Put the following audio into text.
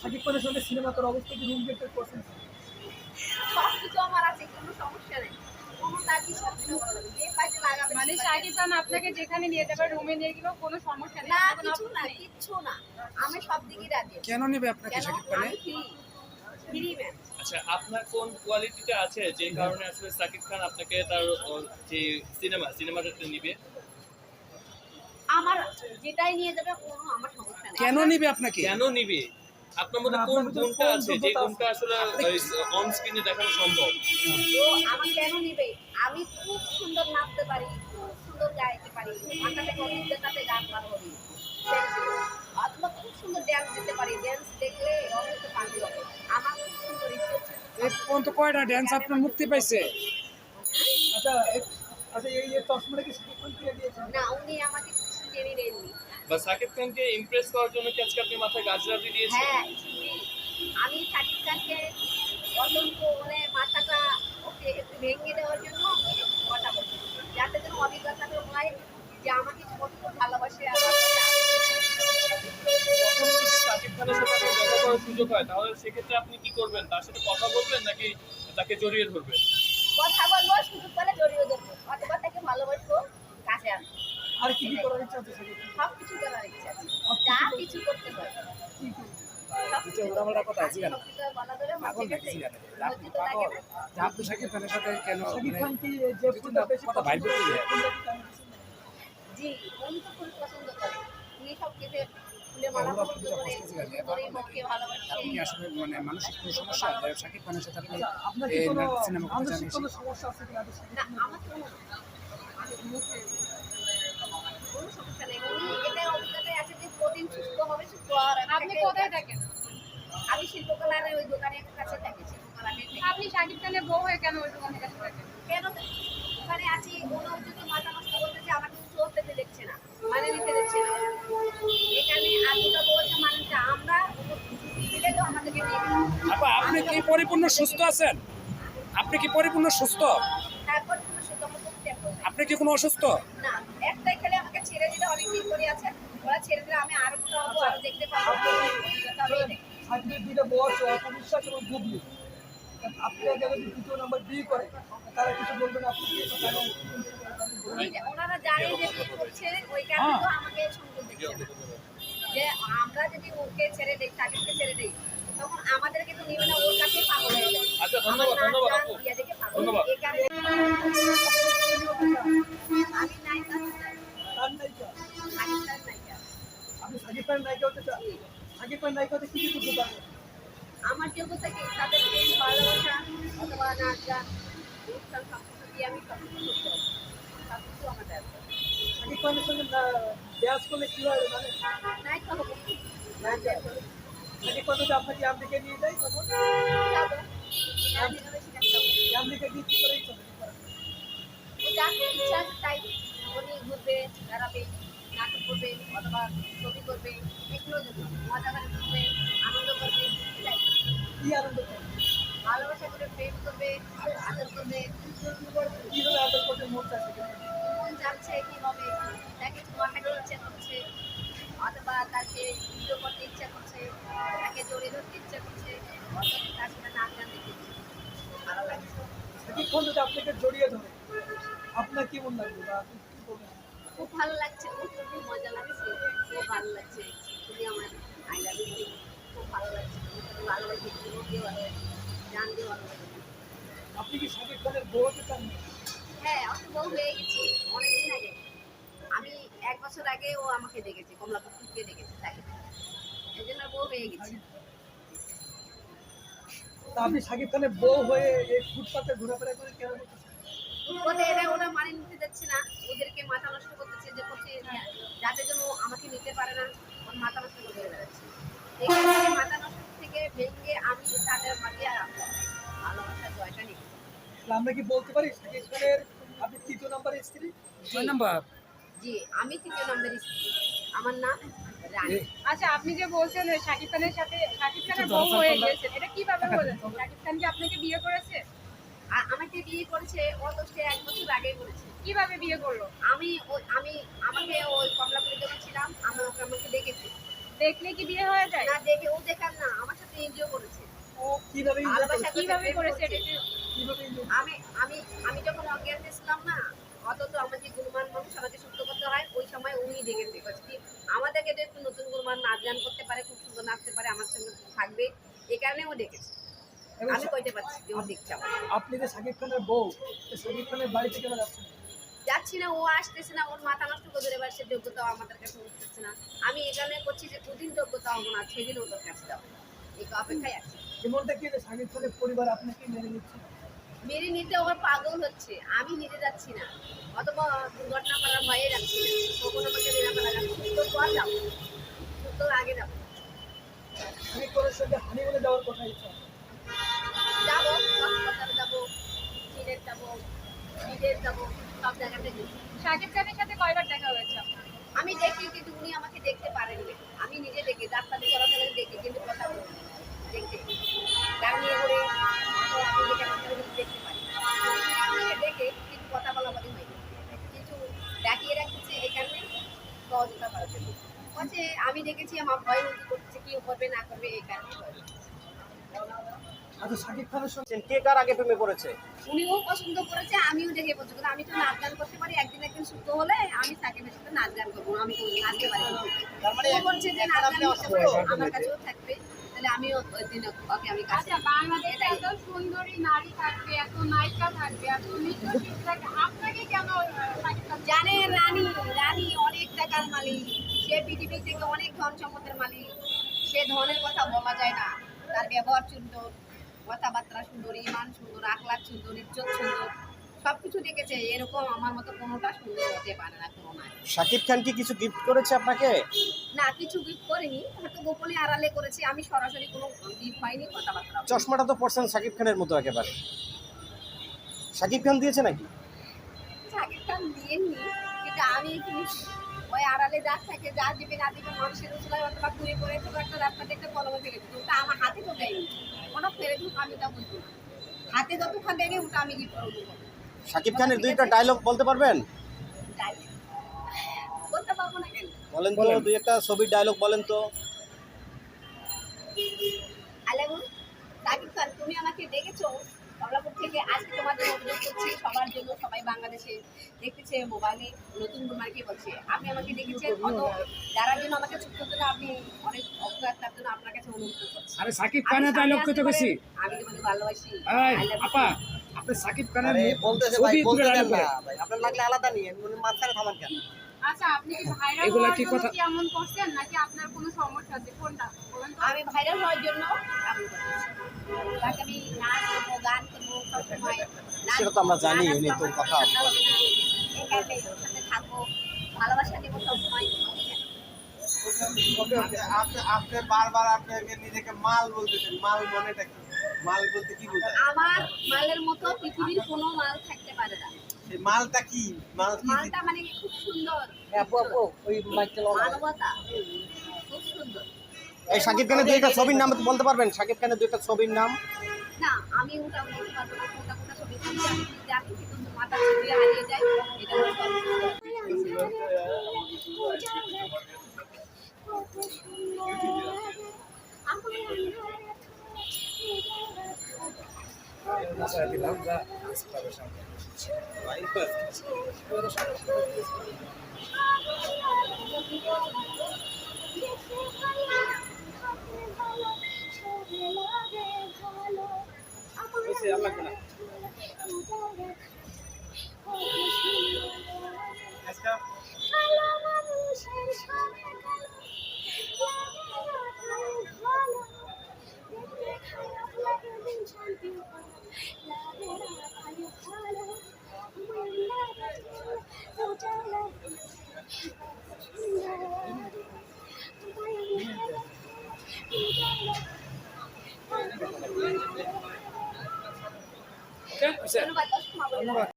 সাকিব খানের সঙ্গে সিনেমা করার অবস্থা কি রুম গেটের পছন্দ সব কিছু আমার আছে কোনো সমস্যা নেই। মানে খান আপনাকে যেখানে নিয়ে যাবে রুমে নিয়ে গেলেও কোনো সমস্যা নেই। না আপনার কিছু না কিচ্ছু না। আমি সব দিকে রাজি। কেন নেবে আপনাকে শাকিব খানে আচ্ছা আপনার কোন কোয়ালিটিটা আছে যে কারণে আসলে সাকিব খান আপনাকে তার যে সিনেমা সিনেমাটা নিবে? আমার যেটাই নিয়ে যাবে কোনো আমার সমস্যা নেই। কেন নিবে আপনাকে? কেন নিবে? আপনার মধ্যে না, কোন গুণটা আছে? যে গুণটা আসলে অন স্ক্রিনে দেখানো সম্ভব? তো আমার কেন নিবে? আমি খুব সুন্দর নাচতে পারি খুব সুন্দর গাইতে পারি গান অথবা খুব সুন্দর ড্যান্স দিতে পারি ড্যান্স দেখলে অনেকে পাগল হবে। আমার খুব সুন্দর ইচ্ছে এই পর্যন্ত কয়টা ড্যান্স আপনার মুক্তি পাইছে? আচ্ছা আচ্ছা এই চশমাটা কি না উনি আমাকে দেননি বা সাকিব খানকে ইমপ্রেস করার জন্য কি আজকে আপনি মাথায় গাজরাটি দিয়েছেন? হ্যাঁ আমি সাকিব খানকে অসংখ্য মানে মাথাটা ওকে একটু ভেঙে দেওয়ার জন্য কথা বলছি। যাতে যেন অভিজ্ঞতাটা হয় যে আমাকে কত ভালোবাসে আর আমার কাছে আসে। কখনো যদি সাকিব খানের সাথে আপনার দেখা করার সুযোগ হয়? তাহলে সেক্ষেত্রে আপনি কি করবেন? তার সাথে কথা বলবেন নাকি তাকে জড়িয়ে ধরবেন? কথা বলব সুযোগ পেলে জড়িয়ে ধরবো। অথবা তাকে ভালোবাসবো কাছে আনব। আর কি কি করার ইচ্ছা আছে সব কিছু করার ইচ্ছা আছে। যা কিছু করতে? সব কিছু মানে? জি উনি তো পছন্দ করে উনি সব কিছু মানে মানসিক কোনো সমস্যা যে খানের সাথে আপনি আপনার কোনো সিনেমা করতে চান কোনো সমস্যা নেই। উনি এটা অভিজ্ঞতায় আছে যে প্রতিদিন সুস্থ হবে সুস্থ আপনি কোথায় থাকেন আমি শিল্পকলার ওই দোকানের কাছে থাকি শিল্পকলার আপনি শাকিব খানের বউ হয়ে কেন ওই দোকানের কাছে থাকেন? কেন ওখানে আছি কোনো যদি মাথা নষ্ট করতেছে আমাকে চোখ পেতে দেখছে না মানে নিতে দেখছে না। এখানে বলছে মানুষটা আমরা দিলে তো আমাদেরকে নিয়ে। আপনি কি পরিপূর্ণ সুস্থ আছেন? আপনি কি পরিপূর্ণ সুস্থ? তারপর। আপনি কি কোনো অসুস্থ? না একটাই খেলে ছেড়ে দিলে অনেক দিন করে আছে? ওরা ছেড়ে দিলে আমি আরও মোটা হব আরও দেখতে পাবো। সাকিবের দুইটা বউ আছে এবং গুবলি আপনি যদি দ্বিতীয় নাম্বার বিয়ে করে তারা কিছু বলবেন আপনি? ওনারা জানে যে বিয়ে করছে ওই কারণে তো আমাকে সংযোগ দিচ্ছে না। যে আমরা যদি ওকে ছেড়ে দেই তাকে ছেড়ে দেই তখন আমাদেরকে তো নিবে না ওর কাছে পাগল হয়ে যাবে আচ্ছা ধন্যবাদ ধন্যবাদ। ধন্যবাদ। খানের নায়িকা হতে চান সাকিব খানের নায়িকা হতে কি কি পারবেন আমার যোগ্যতা কি তাদের প্রেম ভালোবাসা অথবা নাচ গান অনুষ্ঠান সবকিছু দিয়ে আমি সবকিছু করতে পারি সবকিছু আমাদের আগে সাকিব সঙ্গে ব্যাস করলে কি হয় মানে? নায়িকা হব নায়িকা আপনাকে আমেরিকা নিয়ে যাই তখন? আদর করবে কীভাবে আদর করতে মন চাচ্ছে মন যাচ্ছে কীভাবে? তাকে ছোঁয়া ইচ্ছা করছে? অথবা তাকে ভিডিও করতে ইচ্ছা করছে? তাকে জড়িয়ে ধরতে ইচ্ছা করছে? তার সাথে নাচ গান দেখতে ভালো লাগছে সাকিব যদি আপনাকে জড়িয়ে ধরে আপনার কেমন লাগবে বা আপনি কি বলবেন? খুব ভালো লাগছে খুব মজা লাগছে খুব ভালো লাগছে। তুমি আমার আই লাভ ইউ। খুব ভালো লাগছে। ভালোবাসি তোমাকে ভালোবাসি গান দিয়ে ভালোবাসি আপনি কি সাকিব খানের বউ হতে চান? হ্যাঁ আমি বউ হয়ে গেছি অনেকদিন আগে। আমি এক বছর আগে ও আমাকে দেখেছে কমলাপুর থেকে দেখেছে তাই। এই জন্য বউ হয়ে গেছি। আপনি সাকিব খানের বউ হয়ে এই ফুটপাতে ঘোরাফেরা করে কেন এরা ওরা মানে নিতে যাচ্ছে না। ওদেরকে মাথা নষ্ট করতেছে যে করছে যাতে জন্য আমাকে নিতে পারে না মাথা নষ্ট করে বেড়াচ্ছে। আমরা কি বলতে পারি খানের আপনি তৃতীয় নাম্বারের স্ত্রী? ছয় নাম্বার। জি আমি তৃতীয় নম্বরের স্ত্রী। আমার নাম রানী। আচ্ছা আপনি যে বলছেন শাকিব খানের সাথে শাকিব খানের বউ হয়ে গেছেন এটা কীভাবে বলেন শাকিব খান কি আপনাকে বিয়ে করেছে? আমাকে বিয়ে করেছে ও তো সে এক বছর আগে করেছে। কীভাবে বিয়ে করল? আমি আমি আমাকে ওই কমলাপুরে যখন ছিলাম আমি ওকে আমাকে দেখেছি। দেখলে কি বিয়ে হয়ে যায়? না দেখে ও দেখার না আমার সাথে এনজয় করেছে। কীভাবে enjoy ভালোবাসা করেছে? কীভাবে করেছে এটা করছে? একটু- কীভাবে enjoy আমি আমি আমি যখন অজ্ঞান ছিলাম না অত তো আমার যে মানুষ আমাকে সুস্থ করতে হয় ওই সময় উনি দেখেছে কি আমাদেরকে যে একটু নতুন গুণমান নাচ গান করতে পারে খুব সুন্দর নাচতে পারে আমার সঙ্গে থাকবে। এই কারণে ও দেখেছে। আমি কইতে পারছি যে ও দেখছে আপনি যে শাকিব খানের বউ শাকিব খানের বাড়িতে কেন যাচ্ছেন যাচ্ছি না ও আসতেছে না ওর মাথা নষ্ট করে সে যোগ্যতাও আমাদের কাছে উঠতেছে না। আমি কারণে করছি যে দুদিন যোগ্যতা হব না সেদিন ওদের কাছে যাব এই অপেক্ষায় আছি। এমনটা কি যে শাকিব খানের পরিবার আপনাকে মেনে নিচ্ছে মেরে নিতে ওর পাগল হচ্ছে। আমি নিজে যাচ্ছি না। অথবা দুর্ঘটনা করার ভয়ে যাচ্ছি না। কখন আমাকে মেরা ফেলা যাচ্ছে তো পর যাব। তোর আগে যাব। শাকিব খানের সঙ্গে হানিমুনে যাওয়ার কথা ইচ্ছা যাব। কক্সবাজার যাব। সিলেট যাব। বিদেশ যাব। সব জায়গাতে যাব শাকিব খানের সাথে কয়বার দেখা হয়েছে আমি দেখি কিন্তু উনি আমাকে দেখতে পারেননি। আমি নিজে দেখি। ডাক্তার দেখি। শাকিব খানের সঙ্গে কে কার আগে প্রেমে পড়েছে? উনিও পছন্দ করেছে আমিও দেখে পছন্দ করি। আমি তো নাচ গান করতে পারি একদিন একদিন সুস্থ হলে আমি সাকিবের সাথে নাচ গান করব আমি নাচতে পারি না। ও বলছে যে নাচ গান আমার কাছেও থাকবে তাহলে আমিও ওই দিন ওকে আমি কাছে আচ্ছা বাংলাদেশে এত সুন্দরী নারী থাকবে এত নায়িকা থাকবে এত নৃত্যশিল্পী থাকবে আপনাকে কেন আহ, শাকিব খান জানে রানী রানী অনেক টাকার মালিক সে পৃথিবী থেকে অনেক ধন সম্পদের মালিক সে ধনের কথা বলা যায় না তার ব্যবহার সুন্দর কথাবার্তা সুন্দর ইমান সুন্দর আখলাখ সুন্দর ইজ্জত সুন্দর সবকিছু দেখেছে এরকম আমার মতো কোনোটা সুন্দর হতে পারে না কোনো শাকিব খান কি কিছু গিফট করেছে আপনাকে? না কিছু গিফট করিনি হয়তো গোপনে আড়ালে করেছি আমি সরাসরি কোনো গিফট পাইনি কথাবার্তা চশমাটা তো পড়ছেন শাকিব খানের মতো একেবারে। শাকিব খান দিয়েছে নাকি? শাকিব খান দিয়েননি কিন্তু আমি ওই আড়ালে যা থাকে যা দিবে না দিবে মানুষের উচলায় অথবা ঘুরে পড়ে তো একটা রাস্তা দেখতে কলমে ফেলে দিত ওটা আমার হাতে তো দেয়নি কোনো ফেলে দিত আমি তা বুঝব হাতে যতক্ষণ দেয়নি ওটা আমি কি করব? সাকিব খানের দুইটা ডায়লগ বলতে পারবেন? বলতে পারব না কেন? বলেন তো দুই একটা ছবির ডায়লগ বলেন তো আলেমুন সাকিব খান তুমি আমাকে দেখেছ কমলাপুর থেকে আজকে তোমাদের অভিযোগ করছি সবার জন্য সবাই বাংলাদেশে দেখতেছে মোবাইলে নতুন কুমারকে বলছে। আপনি আমাকে দেখেছেন অত যারা জন্য আমাকে ছোট্ট জন্য আপনি অনেক অবকাশ তার জন্য আপনার কাছে অনুরোধ করছি আরে সাকিব আমি খানের সামনে ডায়লগ আসতে কইতে আমি তোমাকে ভালোবাসি এই. আপা আপনি সাকিব খানের বলতেছে ভাই বলতে দেন না ভাই আপনার লাগলে আলাদা নিয়ে মাঝখানে থামান কেন? আচ্ছা আপনি কি ভাইরাল এগুলা কি কথা? এমন করছেন? নাকি আপনার কোনো সমস্যা আছে? কোনটা? আমি ভাইরাল হওয়ার জন্য এমন করতেছি তাকে আমি নাচ করব গান করব সবসময় সেটা তো আমরা জানি, উনি তোর কথা সাথে থাকব ভালোবাসা দেবো সবসময়। আপনি বারবার আপনাকে নিজেকে মাল বলতেছেন। মাল মানেটা কি? মাল বলতে কি বোঝায়? আমার মালের মতো পৃথিবীর কোনো মাল থাকতে পারে না। মালটা কি? মাল কি মালটা মানে খুব সুন্দর? আপু আপু ওই মাইকটা মানবতা। খুব সুন্দর। এই শাকিব খানের দুইটা ছবির নাম বলতে পারবেন? শাকিব খানের দুইটা ছবির নাম? না আমি ওটা বলতে পারব না কোনটা কোনটা ছবি আমি শুধু কিন্তু মাথা ছবি হারিয়ে যায় এটা বলতে দিলাম যা Thank you. ধন্যবাদ